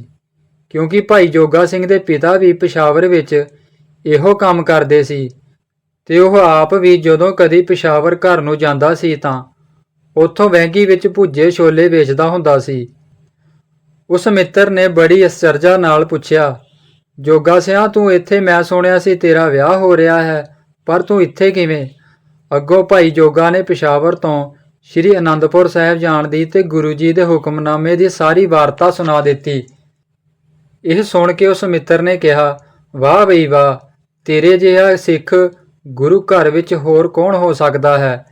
S1: ਕਿਉਂਕਿ ਭਾਈ ਜੋਗਾ ਸਿੰਘ ਦੇ ਪਿਤਾ ਵੀ ਪਿਸ਼ਾਵਰ ਵਿੱਚ ਇਹੋ ਕੰਮ ਕਰਦੇ ਸੀ ਤੇ ਉਹ ਆਪ ਵੀ ਜਦੋਂ ਕਦੀ ਪਿਸ਼ਾਵਰ ਘਰ ਨੂੰ ਜਾਂਦਾ ਸੀ ਤਾਂ ਉੱਥੋਂ ਵਹਿੰਗੀ ਵਿੱਚ ਭੁੱਜੇ ਛੋਲੇ ਵੇਚਦਾ ਹੁੰਦਾ ਸੀ। ਉਸ ਮਿੱਤਰ ਨੇ ਬੜੀ ਅਸਚਰਜਾ ਨਾਲ ਪੁੱਛਿਆ, ਜੋਗਾ ਸਿਆ, ਤੂੰ ਇੱਥੇ ਮੈਂ ਸੁਣਿਆ ਸੀ ਤੇਰਾ ਵਿਆਹ ਹੋ ਰਿਹਾ ਹੈ, ਪਰ ਤੂੰ ਇੱਥੇ ਕਿਵੇਂ? ਅੱਗੋਂ ਭਾਈ ਜੋਗਾ ਨੇ ਪਿਸ਼ਾਵਰ ਤੋਂ ਸ੍ਰੀ ਅਨੰਦਪੁਰ ਸਾਹਿਬ ਜਾਣ ਦੀ ਤੇ ਗੁਰੂ ਜੀ ਦੇ ਹੁਕਮਨਾਮੇ ਦੀ ਸਾਰੀ ਵਾਰਤਾ ਸੁਣਾ ਦਿੱਤੀ। ਇਹ ਸੁਣ ਕੇ ਉਸ ਮਿੱਤਰ ਨੇ ਕਿਹਾ, ਵਾਹ ਬਈ ਵਾਹ, ਤੇਰੇ ਜਿਹਾ ਸਿੱਖ ਗੁਰੂ ਘਰ ਵਿੱਚ ਹੋਰ ਕੌਣ ਹੋ ਸਕਦਾ ਹੈ?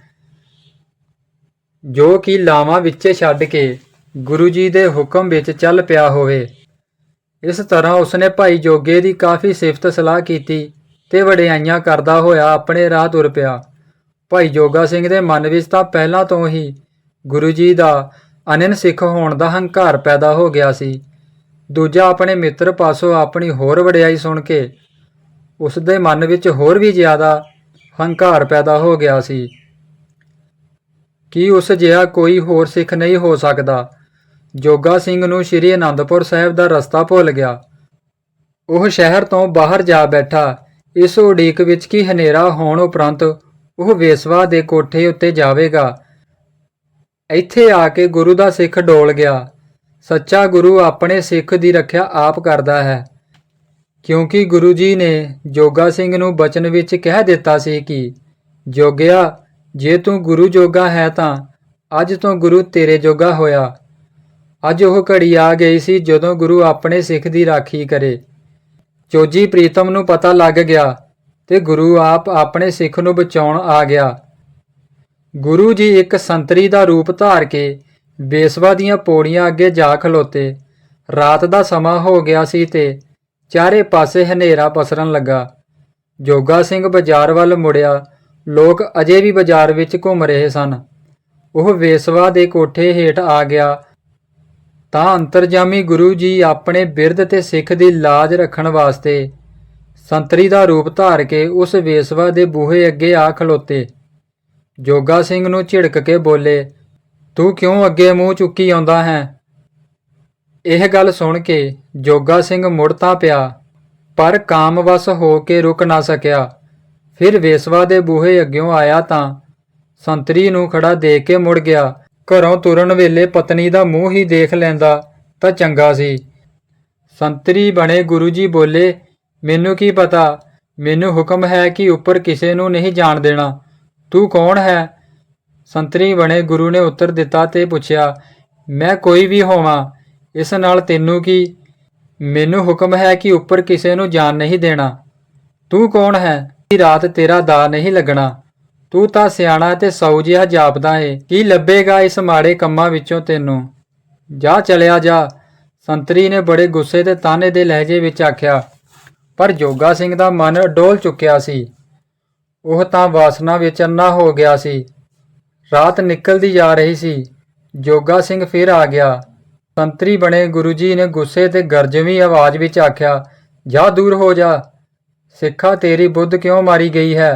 S1: ਜੋ ਕਿ ਲਾਵਾਂ ਵਿੱਚੇ ਛੱਡ ਕੇ ਗੁਰੂ ਜੀ ਦੇ ਹੁਕਮ ਵਿੱਚ ਚੱਲ ਪਿਆ ਹੋਵੇ। ਇਸ ਤਰ੍ਹਾਂ ਉਸਨੇ ਭਾਈ ਜੋਗੇ ਦੀ ਕਾਫੀ ਸਿਫਤ ਸਲਾਹ ਕੀਤੀ ਤੇ ਵਡਿਆਈਆਂ ਕਰਦਾ ਹੋਇਆ ਆਪਣੇ ਰਾਹ ਤੁਰ ਪਿਆ। ਭਾਈ ਜੋਗਾ ਸਿੰਘ ਦੇ ਮਨ ਵਿੱਚ ਤਾਂ ਪਹਿਲਾਂ ਤੋਂ ਹੀ ਗੁਰੂ ਜੀ ਦਾ ਅਨੰਨ ਸਿੱਖ ਹੋਣ ਦਾ ਹੰਕਾਰ ਪੈਦਾ ਹੋ ਗਿਆ ਸੀ। ਦੂਜਾ ਆਪਣੇ ਮਿੱਤਰ ਪਾਸੋਂ ਆਪਣੀ ਹੋਰ ਵਡਿਆਈ ਸੁਣ ਕੇ ਉਸ ਦੇ ਮਨ ਵਿੱਚ ਹੋਰ ਵੀ ਜ਼ਿਆਦਾ ਹੰਕਾਰ ਪੈਦਾ ਹੋ ਗਿਆ ਸੀ। ਕਿ ਉਸ ਜਿਹਾ ਕੋਈ ਹੋਰ ਸਿੱਖ ਨਹੀਂ ਹੋ ਸਕਦਾ? ਜੋਗਾ ਸਿੰਘ ਨੂੰ ਸ੍ਰੀ ਅਨੰਦਪੁਰ ਸਾਹਿਬ ਦਾ ਰਸਤਾ ਭੁੱਲ ਗਿਆ। ਉਹ ਸ਼ਹਿਰ ਤੋਂ ਬਾਹਰ ਜਾ ਬੈਠਾ। ਇਸ ਉਡੀਕ ਵਿੱਚ ਕਿ ਹਨੇਰਾ ਹੋਣ ਉਪਰੰਤ ਉਹ ਵੇਸਵਾ ਦੇ ਕੋਠੇ ਉੱਤੇ ਜਾਵੇਗਾ। ਇੱਥੇ ਆ ਕੇ ਗੁਰੂ ਦਾ ਸਿੱਖ ਡੋਲ ਗਿਆ। ਸੱਚਾ ਗੁਰੂ ਆਪਣੇ ਸਿੱਖ ਦੀ ਰੱਖਿਆ ਆਪ ਕਰਦਾ ਹੈ। ਕਿਉਂਕਿ ਗੁਰੂ ਜੀ ਨੇ ਜੋਗਾ ਸਿੰਘ ਨੂੰ ਬਚਨ ਵਿੱਚ ਕਹਿ ਦਿੱਤਾ ਸੀ ਕਿ, ਜੋਗਿਆ, ਜੇ ਤੂੰ ਗੁਰੂ ਜੋਗਾ ਹੈ ਤਾਂ ਅੱਜ ਤੋਂ ਗੁਰੂ ਤੇਰੇ ਜੋਗਾ ਹੋਇਆ। ਅੱਜ ਉਹ ਘੜੀ ਆ ਗਈ ਸੀ ਜਦੋਂ ਗੁਰੂ ਆਪਣੇ ਸਿੱਖ ਦੀ ਰਾਖੀ ਕਰੇ। ਚੋਜੀ ਪ੍ਰੀਤਮ ਨੂੰ ਪਤਾ ਲੱਗ ਗਿਆ ਤੇ ਗੁਰੂ ਆਪ ਆਪਣੇ ਸਿੱਖ ਨੂੰ ਬਚਾਉਣ ਆ ਗਿਆ। ਗੁਰੂ ਜੀ ਇੱਕ ਸੰਤਰੀ ਦਾ ਰੂਪ ਧਾਰ ਕੇ ਬੇਸਵਾ ਦੀਆਂ ਪੌੜੀਆਂ ਅੱਗੇ ਜਾ ਖਲੋਤੇ। ਰਾਤ ਦਾ ਸਮਾਂ ਹੋ ਗਿਆ ਸੀ ਤੇ ਚਾਰੇ ਪਾਸੇ ਹਨੇਰਾ ਪਸਰਨ ਲੱਗਾ। ਜੋਗਾ ਸਿੰਘ ਬਾਜ਼ਾਰ ਵੱਲ ਮੁੜਿਆ। ਲੋਕ ਅਜੇ ਵੀ ਬਾਜ਼ਾਰ ਵਿੱਚ ਘੁੰਮ ਰਹੇ ਸਨ। ਉਹ ਵੇਸਵਾ ਦੇ ਕੋਠੇ ਹੇਠ ਆ ਗਿਆ ਤਾਂ ਅੰਤਰਜਾਮੀ ਗੁਰੂ ਜੀ ਆਪਣੇ ਬਿਰਧ ਤੇ ਸਿੱਖ ਦੀ ਲਾਜ ਰੱਖਣ ਵਾਸਤੇ ਸੰਤਰੀ ਦਾ ਰੂਪ ਧਾਰ ਕੇ ਉਸ ਵੇਸਵਾ ਦੇ ਬੂਹੇ ਅੱਗੇ ਆ ਖਲੋਤੇ। ਜੋਗਾ ਸਿੰਘ ਨੂੰ ਝਿੜਕ ਕੇ ਬੋਲੇ, ਤੂੰ ਕਿਉਂ ਅੱਗੇ ਮੂੰਹ ਚੁੱਕੀ ਆਉਂਦਾ ਹੈ? ਇਹ ਗੱਲ ਸੁਣ ਕੇ ਜੋਗਾ ਸਿੰਘ ਮੁੜ ਤਾਂ ਪਿਆ, ਪਰ ਕਾਮਵਸ ਹੋ ਕੇ ਰੁਕ ਨਾ ਸਕਿਆ। ਫਿਰ ਵੇਸਵਾ ਦੇ ਬੂਹੇ ਅੱਗਿਓਂ ਆਇਆ ਤਾਂ ਸੰਤਰੀ ਨੂੰ ਖੜਾ ਦੇਖ ਕੇ ਮੁੜ ਗਿਆ। ਘਰੋਂ ਤੁਰਨ ਵੇਲੇ ਪਤਨੀ ਦਾ ਮੂੰਹ ਹੀ ਦੇਖ ਲੈਂਦਾ ਤਾਂ ਚੰਗਾ ਸੀ। ਸੰਤਰੀ ਬਣੇ ਗੁਰੂ ਜੀ ਬੋਲੇ, ਮੈਨੂੰ ਕੀ ਪਤਾ? ਮੈਨੂੰ ਹੁਕਮ ਹੈ ਕਿ ਉੱਪਰ ਕਿਸੇ ਨੂੰ ਨਹੀਂ ਜਾਣ ਦੇਣਾ। ਤੂੰ ਕੌਣ ਹੈ? ਸੰਤਰੀ ਬਣੇ ਗੁਰੂ ਨੇ ਉੱਤਰ ਦਿੱਤਾ ਤੇ ਪੁੱਛਿਆ, ਮੈਂ ਕੋਈ ਵੀ ਹੋਵਾਂ। ਇਸ ਨਾਲ ਤੈਨੂੰ ਕੀ? ਮੈਨੂੰ ਹੁਕਮ ਹੈ ਕਿ ਉੱਪਰ ਕਿਸੇ ਨੂੰ ਜਾਣ ਨਹੀਂ ਦੇਣਾ। ਤੂੰ ਕੌਣ ਹੈ? ਰਾਤ ਤੇਰਾ ਦਾ ਨਹੀਂ ਲੱਗਣਾ। ਤੂੰ ਤਾਂ ਸਿਆਣਾ ਤੇ ਸੌ ਜਿਹਾ ਜਾਪਦਾ ਏ। ਕੀ ਲੱਭੇਗਾ ਇਸ ਮਾੜੇ ਕੰਮਾਂ ਵਿੱਚੋਂ ਤੈਨੂੰ? ਜਾ ਚਲਿਆ ਜਾ। ਸੰਤਰੀ ਨੇ ਬੜੇ ਗੁੱਸੇ ਤੇ ਤਾਨੇ ਦੇ ਲਹਿਜੇ ਵਿੱਚ ਆਖਿਆ, ਪਰ ਜੋਗਾ ਸਿੰਘ ਦਾ ਮਨ ਡੋਲ ਚੁੱਕਿਆ ਸੀ। ਉਹ ਤਾਂ ਵਾਸਨਾ ਵਿੱਚ ਅੰਨਾ ਹੋ ਗਿਆ ਸੀ। ਰਾਤ ਨਿਕਲਦੀ ਜਾ ਰਹੀ ਸੀ। ਜੋਗਾ ਸਿੰਘ ਫਿਰ ਆ ਗਿਆ। ਸੰਤਰੀ ਬਣੇ ਗੁਰੂ ਜੀ ਨੇ ਗੁੱਸੇ ਤੇ ਗਰਜਵੀਂ ਆਵਾਜ਼ ਵਿੱਚ ਆਖਿਆ, ਜਾ ਦੂਰ ਹੋ ਜਾ। ਸਿੱਖਾ ਤੇਰੀ ਬੁੱਧ ਕਿਉਂ ਮਾਰੀ ਗਈ ਹੈ?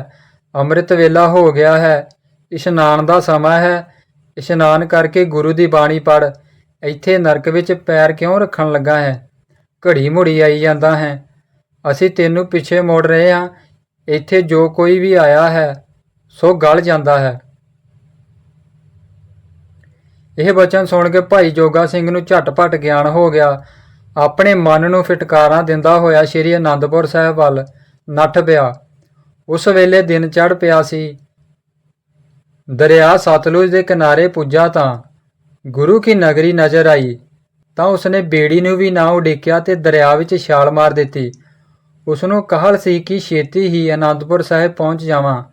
S1: ਅੰਮ੍ਰਿਤ ਵੇਲਾ ਹੋ ਗਿਆ ਹੈ। ਇਸ਼ਨਾਨ ਦਾ ਸਮਾਂ ਹੈ। ਇਸ਼ਨਾਨ ਕਰਕੇ ਗੁਰੂ ਦੀ ਬਾਣੀ ਪੜ ਇੱਥੇ ਨਰਕ ਵਿੱਚ ਪੈਰ ਕਿਉਂ ਰੱਖਣ ਲੱਗਾ ਹੈ? ਘੜੀ ਮੁੜੀ ਆਈ ਜਾਂਦਾ ਹੈ। ਅਸੀਂ ਤੈਨੂੰ ਪਿੱਛੇ ਮੋੜ ਰਹੇ ਹਾਂ। ਇੱਥੇ ਜੋ ਕੋਈ ਵੀ ਆਇਆ ਹੈ, ਸੋ ਗਲ ਜਾਂਦਾ ਹੈ। ਇਹ ਬਚਨ ਸੁਣ ਕੇ ਭਾਈ ਜੋਗਾ ਸਿੰਘ ਨੂੰ ਝਟਪਟ ਗਿਆਨ ਹੋ ਗਿਆ। ਆਪਣੇ ਮਨ ਨੂੰ ਫਟਕਾਰਾਂ ਦਿੰਦਾ ਹੋਇਆ ਸ੍ਰੀ ਅਨੰਦਪੁਰ ਸਾਹਿਬ ਵੱਲ ਨੱਠ ਪਿਆ। ਉਸ ਵੇਲੇ ਦਿਨ ਚੜ ਪਿਆ ਸੀ। ਦਰਿਆ ਸਤਲੁਜ ਦੇ ਕਿਨਾਰੇ ਪੁੱਜਾ ਤਾਂ ਗੁਰੂ ਕੀ ਨਗਰੀ ਨਜ਼ਰ ਆਈ। ਤਾਂ ਉਸਨੇ ਬੇੜੀ ਨੂੰ ਵੀ ਨਾ ਉਡੀਕਿਆ ਤੇ ਦਰਿਆ ਵਿੱਚ ਛਾਲ ਮਾਰ ਦਿੱਤੀ। ਉਸ ਨੂੰ ਕਹਲ ਸੀ ਕਿ ਛੇਤੀ ਹੀ ਅਨੰਦਪੁਰ ਸਾਹਿਬ ਪਹੁੰਚ ਜਾਵਾਂ।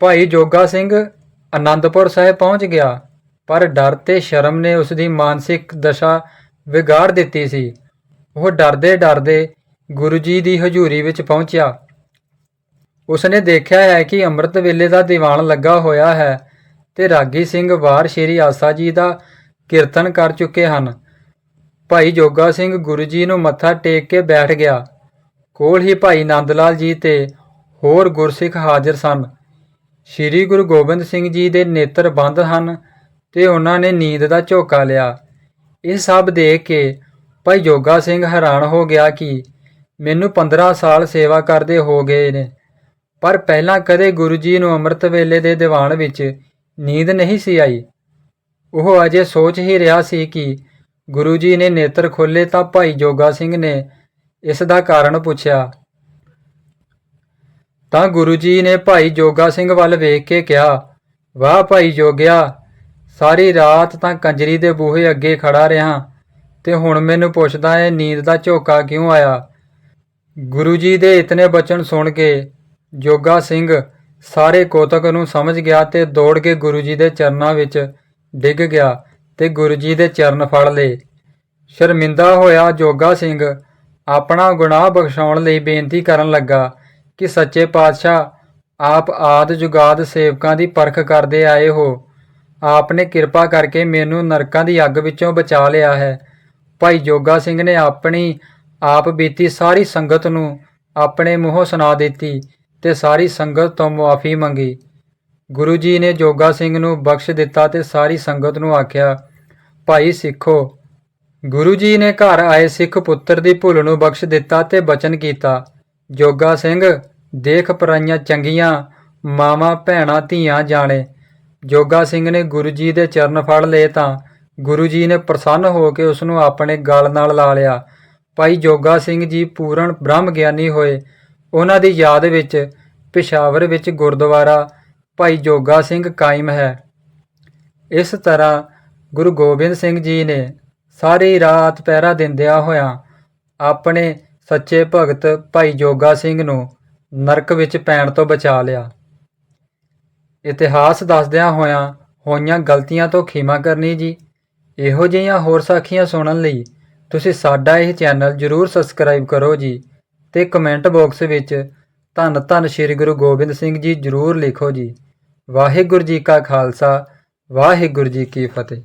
S1: ਭਾਈ ਜੋਗਾ ਸਿੰਘ ਅਨੰਦਪੁਰ ਸਾਹਿਬ ਪਹੁੰਚ ਗਿਆ। ਪਰ ਡਰ ਤੇ ਸ਼ਰਮ ਨੇ ਉਸ ਦੀ ਮਾਨਸਿਕ ਦਸ਼ਾ ਵਿਗਾੜ ਦਿੱਤੀ ਸੀ। ਉਹ ਡਰਦੇ ਡਰਦੇ ਗੁਰੂ ਜੀ ਦੀ ਹਜ਼ੂਰੀ ਵਿੱਚ ਪਹੁੰਚਿਆ। ਉਸਨੇ ਦੇਖਿਆ ਹੈ ਕਿ ਅੰਮ੍ਰਿਤ ਵੇਲੇ ਦਾ ਦੀਵਾਨ ਲੱਗਾ ਹੋਇਆ ਹੈ ਤੇ ਰਾਗੀ ਸਿੰਘ ਵਾਰ ਸ਼੍ਰੀ ਆਸਾ ਜੀ ਦਾ ਕੀਰਤਨ ਕਰ ਚੁੱਕੇ ਹਨ। ਭਾਈ ਜੋਗਾ ਸਿੰਘ ਗੁਰੂ ਜੀ ਨੂੰ ਮੱਥਾ ਟੇਕ ਕੇ ਬੈਠ ਗਿਆ। ਕੋਲ ਹੀ ਭਾਈ ਨੰਦ ਲਾਲ ਜੀ ਤੇ ਹੋਰ ਗੁਰਸਿੱਖ ਹਾਜ਼ਰ ਸਨ। ਸ਼੍ਰੀ ਗੁਰੂ ਗੋਬਿੰਦ ਸਿੰਘ ਜੀ ਦੇ ਨੇਤਰ ਬੰਦ ਹਨ ਤੇ ਉਹਨਾਂ ਨੇ ਨੀਂਦ ਦਾ ਝੋਕਾ ਲਿਆ। ਇਹ ਸਭ ਦੇਖ ਕੇ ਭਾਈ ਜੋਗਾ ਸਿੰਘ ਹੈਰਾਨ ਹੋ ਗਿਆ ਕਿ ਮੈਨੂੰ 15 ਸਾਲ ਸੇਵਾ ਕਰਦੇ ਹੋ ਗਏ ਨੇ। ਪਰ ਪਹਿਲਾਂ ਕਦੇ ਗੁਰੂ ਜੀ ਨੂੰ ਅੰਮ੍ਰਿਤ ਵੇਲੇ ਦੇ ਦੀਵਾਨ ਵਿੱਚ ਨੀਂਦ ਨਹੀਂ ਸੀ ਆਈ। ਉਹ ਅਜੇ ਸੋਚ ਹੀ ਰਿਹਾ ਸੀ ਕਿ ਗੁਰੂ ਜੀ ਨੇ ਨੇਤਰ ਖੋਲੇ ਤਾਂ ਭਾਈ ਜੋਗਾ ਸਿੰਘ ਨੇ ਇਸ ਦਾ ਕਾਰਨ ਪੁੱਛਿਆ। ਤਾਂ ਗੁਰੂ ਜੀ ਨੇ ਭਾਈ ਜੋਗਾ ਸਿੰਘ ਵੱਲ ਵੇਖ ਕੇ ਕਿਹਾ, ਵਾਹ ਭਾਈ ਜੋਗਿਆ, ਸਾਰੀ ਰਾਤ ਤਾਂ ਕੰਜਰੀ ਦੇ ਬੂਹੇ ਅੱਗੇ ਖੜਾ ਰਿਹਾ ਤੇ ਹੁਣ ਮੈਨੂੰ ਪੁੱਛਦਾ ਏ, ਨੀਂਦ ਦਾ ਝੋਕਾ ਕਿਉਂ ਆਇਆ? ਗੁਰੂ ਜੀ ਦੇ ਇਤਨੇ ਬਚਨ ਸੁਣ ਕੇ ਜੋਗਾ ਸਿੰਘ ਸਾਰੇ ਕੋਤਕ ਨੂੰ ਸਮਝ ਗਿਆ ਤੇ ਦੌੜ ਕੇ ਗੁਰੂ ਜੀ ਦੇ ਚਰਨਾਂ ਵਿੱਚ ਡਿੱਗ ਗਿਆ ਤੇ ਗੁਰੂ ਜੀ ਦੇ ਚਰਨ ਫੜ ਲਏ। ਸ਼ਰਮਿੰਦਾ ਹੋਇਆ ਜੋਗਾ ਸਿੰਘ ਆਪਣਾ ਗੁਨਾਹ ਬਖਸ਼ਾਉਣ ਲਈ ਬੇਨਤੀ ਕਰਨ ਲੱਗਾ ਕਿ ਸੱਚੇ ਪਾਤਸ਼ਾਹ ਆਪ ਆਦ ਜੁਗਾਦ ਸੇਵਕਾਂ ਦੀ ਪਰਖ ਕਰਦੇ ਆਏ ਹੋ। ਆਪ ਨੇ ਕਿਰਪਾ ਕਰਕੇ ਮੈਨੂੰ ਨਰਕਾਂ ਦੀ ਅੱਗ ਵਿੱਚੋਂ ਬਚਾ ਲਿਆ ਹੈ। ਭਾਈ ਜੋਗਾ ਸਿੰਘ ਨੇ ਆਪਣੀ ਆਪ ਬੀਤੀ ਸਾਰੀ ਸੰਗਤ ਨੂੰ ਆਪਣੇ ਮੂੰਹੋਂ ਸੁਣਾ ਦਿੱਤੀ। ਤੇ ਸਾਰੀ ਸੰਗਤ ਤੋਂ ਮੁਆਫੀ ਮੰਗੀ। ਗੁਰੂ ਜੀ ਨੇ ਜੋਗਾ ਸਿੰਘ ਨੂੰ ਬਖਸ਼ ਦਿੱਤਾ ਤੇ ਸਾਰੀ ਸੰਗਤ ਨੂੰ ਆਖਿਆ, ਭਾਈ ਸਿੱਖੋ, ਗੁਰੂ ਜੀ ਨੇ ਘਰ ਆਏ ਸਿੱਖ ਪੁੱਤਰ ਦੀ ਭੁੱਲ ਨੂੰ ਬਖਸ਼ ਦਿੱਤਾ ਤੇ ਬਚਨ ਕੀਤਾ। ਜੋਗਾ ਸਿੰਘ, ਦੇਖ ਪਰਾਈਆਂ ਚੰਗੀਆਂ, ਮਾਵਾਂ, ਭੈਣਾਂ, ਧੀਆਂ ਜਾਣੇ। ਜੋਗਾ ਸਿੰਘ ਨੇ ਗੁਰੂ ਜੀ ਦੇ ਚਰਨ ਫੜ ਲਏ ਤਾਂ ਗੁਰੂ ਜੀ ਨੇ ਪ੍ਰਸੰਨ ਹੋ ਕੇ ਉਸ ਨੂੰ ਆਪਣੇ ਗਲ ਨਾਲ ਲਾ ਲਿਆ। ਭਾਈ ਜੋਗਾ ਸਿੰਘ ਜੀ ਪੂਰਨ ਬ੍ਰਹਮ ਗਿਆਨੀ ਹੋਏ। ਉਹਨਾਂ ਦੀ ਯਾਦ ਵਿੱਚ ਪਿਸ਼ਾਵਰ ਵਿੱਚ ਗੁਰਦੁਆਰਾ ਭਾਈ ਜੋਗਾ ਸਿੰਘ ਕਾਇਮ ਹੈ। ਇਸ ਤਰ੍ਹਾਂ ਗੁਰੂ ਗੋਬਿੰਦ ਸਿੰਘ ਜੀ ਨੇ ਸਾਰੀ ਰਾਤ ਪਹਿਰਾ ਦਿੰਦਿਆਂ ਹੋਇਆਂ ਆਪਣੇ ਸੱਚੇ ਭਗਤ ਭਾਈ ਜੋਗਾ ਸਿੰਘ ਨੂੰ ਨਰਕ ਵਿੱਚ ਪੈਣ ਤੋਂ ਬਚਾ ਲਿਆ। ਇਤਿਹਾਸ ਦੱਸਦਿਆਂ ਹੋਇਆਂ ਹੋਈਆਂ ਗਲਤੀਆਂ ਤੋਂ ਖਿਮਾ ਕਰਨੀ ਜੀ। ਇਹੋ ਜਿਹੀਆਂ ਹੋਰ ਸਾਖੀਆਂ ਸੁਣਨ ਲਈ ਤੁਸੀਂ ਸਾਡਾ ਇਹ ਚੈਨਲ ਜਰੂਰ ਸਬਸਕ੍ਰਾਈਬ ਕਰੋ ਜੀ। ਤੇ ਕਮੈਂਟ ਬਾਕਸ ਵਿੱਚ ਧੰਨ ਧੰਨ ਸ੍ਰੀ ਗੁਰੂ ਗੋਬਿੰਦ ਸਿੰਘ ਜੀ ਜਰੂਰ ਲਿਖੋ ਜੀ। ਵਾਹਿਗੁਰੂ ਜੀ ਕਾ ਖਾਲਸਾ, ਵਾਹਿਗੁਰੂ ਜੀ ਕੀ ਫਤਿਹ।